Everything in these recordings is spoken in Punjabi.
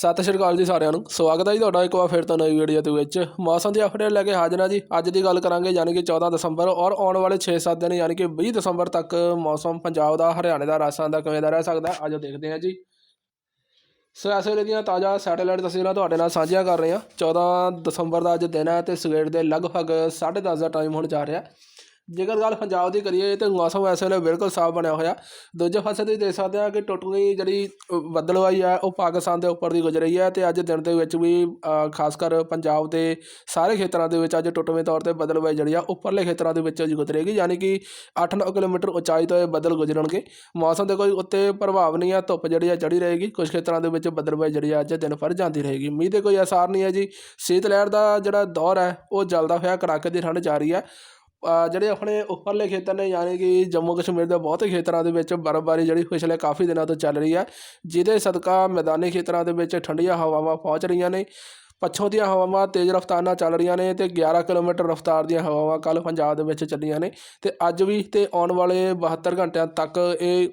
ਸਤਿ ਸ਼੍ਰੀ ਅਕਾਲ ਜੀ ਸਾਰਿਆਂ ਨੂੰ। ਸਵਾਗਤ ਹੈ ਜੀ ਤੁਹਾਡਾ ਇੱਕ ਵਾਰ ਫਿਰ ਤੋਂ ਨਵੀਂ ਵੀਡੀਓ ਦੇ ਵਿੱਚ। ਮੌਸਮ ਦੀ ਅਪਡੇਟ ਲੈ ਕੇ ਹਾਜ਼ਰ ਹਾਂ ਜੀ। ਅੱਜ ਦੀ ਗੱਲ ਕਰਾਂਗੇ ਯਾਨੀ ਕਿ 14 ਦਸੰਬਰ ਔਰ ਆਉਣ ਵਾਲੇ 6-7 ਦਿਨ ਯਾਨੀ ਕਿ 20 ਦਸੰਬਰ ਤੱਕ ਮੌਸਮ ਪੰਜਾਬ ਦਾ, ਹਰਿਆਣੇ ਦਾ, ਰਾਜਸਥਾਨ ਦਾ ਕਿਵੇਂ ਦਾ ਰਹਿ ਸਕਦਾ ਹੈ ਆਜੋ ਦੇਖਦੇ ਹਾਂ ਜੀ। ਸੋ ਇਸ ਵੇਲੇ ਦੀਆਂ ਤਾਜ਼ਾ ਸੈਟੇਲਾਈਟ ਤਸਵੀਰਾਂ ਤੁਹਾਡੇ ਨਾਲ ਸਾਂਝੀਆਂ ਕਰ ਰਹੇ ਹਾਂ। 14 ਦਸੰਬਰ ਦਾ ਅੱਜ ਦਿਨ ਹੈ ਤੇ ਸਵੇਰ ਦੇ ਲਗਭਗ 10:30 ਦਾ ਟਾਈਮ ਹੋਣ ਜਾ ਰਿਹਾ ਜੇਕਰ ਗੱਲ ਪੰਜਾਬ ਦੀ ਕਰੀਏ ਤਾਂ ਮੌਸਮ ਇਸ ਵੇਲੇ ਬਿਲਕੁਲ ਸਾਫ਼ ਬਣਿਆ ਹੋਇਆ। ਦੂਜੇ ਪਾਸੇ ਤੁਸੀਂ ਦੇਖ ਸਕਦੇ ਆ ਕਿ ਟੁੱਟਵੀਂ ਜਿਹੜੀ ਅ, ਬੱਦਲਵਾਈ ਹੈ ਉਹ ਪਾਕਿਸਤਾਨ ਦੇ ਉੱਪਰ ਦੀ ਗੁਜ਼ਰ ਰਹੀ ਹੈ ਤੇ ਅੱਜ ਦਿਨ ਦੇ ਵਿੱਚ ਵੀ ਖਾਸ ਕਰ ਪੰਜਾਬ ਦੇ ਸਾਰੇ ਖੇਤਰਾਂ ਦੇ ਵਿੱਚ ਅੱਜ ਟੁੱਟਵੇਂ ਤੌਰ ਤੇ ਬੱਦਲਵਾਈ ਜਿਹੜੀ ਆ ਉੱਪਰਲੇ ਖੇਤਰਾਂ ਦੇ ਵਿੱਚ ਗੁਜ਼ਰੇਗੀ ਯਾਨੀ ਕਿ 8-9 ਕਿਲੋਮੀਟਰ ਉਚਾਈ ਤੋਂ ਇਹ ਬੱਦਲ ਗੁਜ਼ਰਨਗੇ। ਮੌਸਮ ਦੇ ਕੋਈ ਉੱਤੇ ਪ੍ਰਭਾਵ ਨਹੀਂ ਆ ਧੁੱਪ ਜਿਹੜੀ ਆ ਚੜੀ ਰਹੇਗੀ ਕੁਝ ਖੇਤਰਾਂ ਦੇ ਵਿੱਚ ਬੱਦਲਵਾਈ ਜਿਹੜੀ ਆ ਅੱਜ ਦਿਨ ਭਰ ਜਾਂਦੀ ਰਹੇਗੀ। ਮੀਂਹ ਦੇ ਕੋਈ ਅਸਾਰ ਨਹੀਂ ਹੈ ਜੀ। ਸੀਤ ਲਹਿਰ ਦਾ ਜਿਹੜਾ ਦੌਰ ਹੈ ਉਹ ਚੱਲਦਾ ਹੋਇਆ ਕੜਾਕੇ ਦੀ ਠੰਡ ਜਾਰੀ ਹੈ। ਜਿਹੜੇ ਆਪਣੇ ਉੱਪਰਲੇ ਖੇਤਰ ਨੇ, ਯਾਨੀ ਕਿ ਜੰਮੂ ਕਸ਼ਮੀਰ ਦੇ ਬਹੁਤੇ ਖੇਤਰਾਂ ਦੇ ਵਿੱਚ ਬਰਫ਼ਬਾਰੀ ਜਿਹੜੀ ਪਿਛਲੇ ਕਾਫੀ ਦਿਨਾਂ ਤੋਂ ਚੱਲ ਰਹੀ ਹੈ, ਜਿਹਦੇ ਸਦਕਾ ਮੈਦਾਨੀ ਖੇਤਰਾਂ ਦੇ ਵਿੱਚ ਠੰਡੀਆਂ ਹਵਾਵਾਂ ਪਹੁੰਚ ਰਹੀਆਂ ਨੇ। ਪੱਛੋਂ ਦੀਆਂ ਹਵਾਵਾਂ ਤੇਜ਼ ਰਫ਼ਤਾਰ ਨਾਲ ਚੱਲ ਰਹੀਆਂ ਨੇ ਤੇ 11 ਕਿਲੋਮੀਟਰ ਰਫ਼ਤਾਰ ਦੀਆਂ ਹਵਾਵਾਂ ਕੱਲ ਪੰਜਾਬ ਦੇ ਵਿੱਚ ਚੱਲੀਆਂ ਨੇ। ਤੇ ਅੱਜ ਵੀ ਤੇ ਆਉਣ ਵਾਲੇ 72 ਘੰਟਿਆਂ ਤੱਕ ਇਹ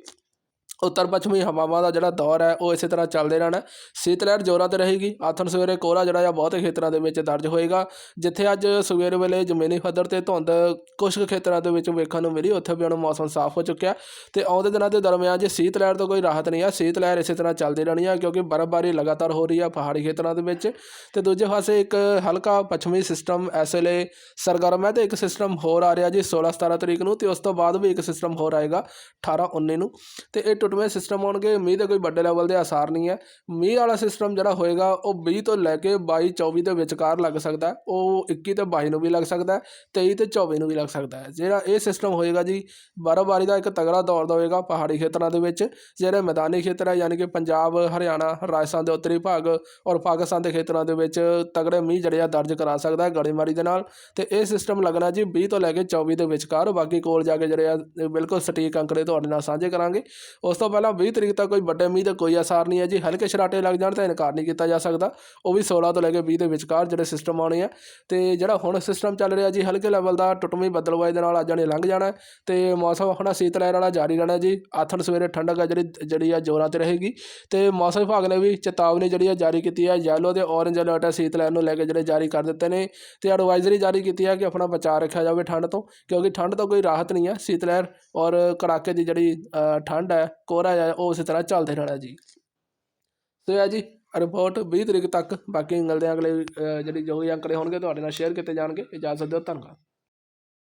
ਉੱਤਰ ਪੱਛਮੀ ਹਵਾਵਾਂ ਦਾ ਜਿਹੜਾ ਦੌਰ ਹੈ, ਉਹ ਇਸੇ ਤਰ੍ਹਾਂ ਚੱਲਦੇ ਰਹਿਣਾ ਸੀਤ ਲਹਿਰ ਜ਼ੋਰਾਂ ਤੇ ਰਹੇਗੀ। ਆਥਣ ਸਵੇਰੇ ਕੋਹਰਾ ਜਿਹੜਾ ਆ, ਬਹੁਤੇ ਖੇਤਰਾਂ ਦੇ ਵਿੱਚ ਦਰਜ ਹੋਏਗਾ। ਜਿੱਥੇ ਅੱਜ ਸਵੇਰ ਵੇਲੇ ਜ਼ਮੀਨੀ ਪੱਧਰ ਤੇ ਧੁੰਦ ਕੁਝ ਕੁ ਖੇਤਰਾਂ ਦੇ ਵਿੱਚ ਵੇਖਣ ਨੂੰ ਮਿਲੀ, ਉੱਥੇ ਵੀ ਹੁਣ ਮੌਸਮ ਸਾਫ਼ ਹੋ ਚੁੱਕਿਆ ਤੇ ਆਉਂਦੇ ਦਿਨਾਂ ਦੇ ਦਰਮਿਆਨ ਜੇ ਸੀਤ ਲਹਿਰ ਤੋਂ ਕੋਈ ਰਾਹਤ ਨਹੀਂ ਆ ਸੀਤ ਲਹਿਰ ਇਸੇ ਤਰ੍ਹਾਂ ਚੱਲਦੀ ਰਹਿਣੀ ਆ, ਕਿਉਂਕਿ ਬਰਫ਼ਬਾਰੀ ਲਗਾਤਾਰ ਹੋ ਰਹੀ ਆ ਪਹਾੜੀ ਖੇਤਰਾਂ ਦੇ ਵਿੱਚ। ਤੇ ਦੂਜੇ ਪਾਸੇ ਇੱਕ ਹਲਕਾ ਪੱਛਮੀ ਸਿਸਟਮ ਇਸ ਵੇਲੇ ਸਰਗਰਮ ਹੈ ਤੇ ਇੱਕ ਸਿਸਟਮ ਹੋਰ ਆ ਰਿਹਾ ਜੀ 16 17 ਤਰੀਕ ਨੂੰ, ਤੇ ਉਸ ਤੋਂ ਬਾਅਦ ਵੀ ਇੱਕ ਸਿਸਟਮ ਹੋਰ ਆਏਗਾ 18 19 ਨੂੰ। ਤੇ ਇਹ ਟੁੱਟਵੇਂ ਸਿਸਟਮ ਹੋਣਗੇ ਮੀਂਹ ਦੇ ਕੋਈ ਵੱਡੇ ਲੈਵਲ ਦੇ ਆਸਾਰ ਨਹੀਂ ਹੈ। ਮੀਂਹ ਵਾਲਾ ਸਿਸਟਮ ਜਿਹੜਾ ਹੋਏਗਾ ਉਹ 20 ਤੋਂ ਲੈ ਕੇ 22 24 ਦੇ ਵਿਚਕਾਰ ਲੱਗ ਸਕਦਾ ਉਹ 21 ਤੇ 22 ਨੂੰ ਵੀ ਲੱਗ ਸਕਦਾ ਹੈ, 23 ਤੇ 24 ਨੂੰ ਵੀ ਲੱਗ ਸਕਦਾ ਹੈ। ਜਿਹੜਾ ਇਹ ਸਿਸਟਮ ਹੋਏਗਾ ਜੀ ਬਰਫ਼ਬਾਰੀ ਦਾ ਇੱਕ ਤਗੜਾ ਦੌਰ ਦਾ ਹੋਏਗਾ ਪਹਾੜੀ ਖੇਤਰਾਂ ਦੇ ਵਿੱਚ ਜਿਹੜੇ ਮੈਦਾਨੀ ਖੇਤਰ ਹੈ ਯਾਨੀ ਕਿ ਪੰਜਾਬ ਹਰਿਆਣਾ ਰਾਜਸਥਾਨ ਦੇ ਉੱਤਰੀ ਭਾਗ ਔਰ ਪਾਕਿਸਤਾਨ ਦੇ ਖੇਤਰਾਂ ਦੇ ਵਿੱਚ ਤਗੜੇ ਮੀਂਹ ਜਿਹੜੇ ਆ ਦਰਜ ਕਰਾ ਸਕਦਾ ਹੈ ਗੜੇਮਾਰੀ ਦੇ ਨਾਲ। ਤੇ ਇਹ ਸਿਸਟਮ ਲੱਗਣਾ ਜੀ 20 ਤੋਂ ਲੈ ਕੇ 24 ਦੇ ਵਿਚਕਾਰ। ਬਾਕੀ ਕੋਲ ਜਾ ਕੇ ਜਿਹੜੇ ਆ ਬਿਲਕੁਲ ਸਟੀਕ ਅੰਕੜੇ ਤੁਹਾਡੇ ਨਾਲ ਸਾਂਝੇ ਕਰਾਂਗੇ। ਉਸ ਉਸ ਤੋਂ ਪਹਿਲਾਂ 20 ਤਰੀਕ ਤੱਕ ਕੋਈ ਵੱਡੇ ਮੀਂਹ ਦਾ ਕੋਈ ਅਸਾਰ ਨਹੀਂ ਹੈ ਜੀ। ਹਲਕੇ ਸ਼ਰਾਟੇ ਲੱਗ ਜਾਣ ਤਾਂ ਇਨਕਾਰ ਨਹੀਂ ਕੀਤਾ ਜਾ ਸਕਦਾ। ਉਹ ਵੀ 16 ਤੋਂ ਲੈ ਕੇ 20 ਦੇ ਵਿਚਕਾਰ ਜਿਹੜੇ ਸਿਸਟਮ ਆਉਣੇ ਆ। ਤੇ ਜਿਹੜਾ ਹੁਣ ਸਿਸਟਮ ਚੱਲ ਰਿਹਾ ਜੀ, ਹਲਕੇ ਲੈਵਲ ਦਾ ਟੁੱਟਵੀਂ ਬਦਲਵਾਈ ਦੇ ਨਾਲ ਅੱਜ ਨੇ ਲੰਘ ਜਾਣਾ। ਹੈ ਤੇ ਮੌਸਮ ਆਪਣਾ ਸੀਤ ਲਹਿਰ ਵਾਲਾ ਜਾਰੀ ਰਹਿਣਾ ਜੀ। ਆਥਣ ਸਵੇਰੇ ਠੰਡਕ ਆ ਜਿਹੜੀ ਜਿਹੜੀ ਆ ਜ਼ੋਰਾਂ ਤੇ ਰਹੇਗੀ। ਤੇ ਮੌਸਮ ਵਿਭਾਗ ਨੇ ਵੀ ਚੇਤਾਵਨੀ ਜਿਹੜੀ ਆ ਜਾਰੀ ਕੀਤੀ ਹੈ ਯੈਲੋ ਤੇ ਔਰੇਂਜ ਅਲਰਟ ਹੈ ਸੀਤ ਲਹਿਰ ਨੂੰ ਲੈ ਕੇ ਜਿਹੜੇ ਜਾਰੀ ਕਰ ਦਿੱਤੇ ਨੇ। ਤੇ ਐਡਵਾਈਜ਼ਰੀ ਜਾਰੀ ਕੀਤੀ ਹੈ ਕਿ ਆਪਣਾ ਬਚਾਅ ਰੱਖਿਆ ਜਾਵੇ ਠੰਡ ਤੋਂ। ਕਿਉਂਕਿ ਠੰਡ ਤੋਂ ਕੋਈ ਰਾਹਤ ਨਹੀਂ ਹੈ ਸੀਤ ਲਹਿਰ ਔਰ ਕੜਾਕੇ ਦੀ ਜਿਹੜੀ ਠੰਡ ਹੈ ਕੋਹਰਾ ਹੈ ਉਹ ਉਸੇ ਤਰ੍ਹਾਂ ਚੱਲਦੇ ਰਹਿਣਾ ਜੀ। ਸੋ ਇਹ ਜੀ ਰਿਪੋਰਟ 20 ਤਰੀਕ ਤੱਕ ਬਾਕੀ ਮਿਲਦੇ ਹਾਂ ਅਗਲੇ ਅ, ਜਿਹੜੀ ਜੋ ਵੀ ਅੰਕੜੇ ਹੋਣਗੇ ਤੁਹਾਡੇ ਨਾਲ ਸ਼ੇਅਰ ਕੀਤੇ ਜਾਣਗੇ ਇਜਾਜ਼ਤ ਦਿਓ ਧੰਨਵਾਦ।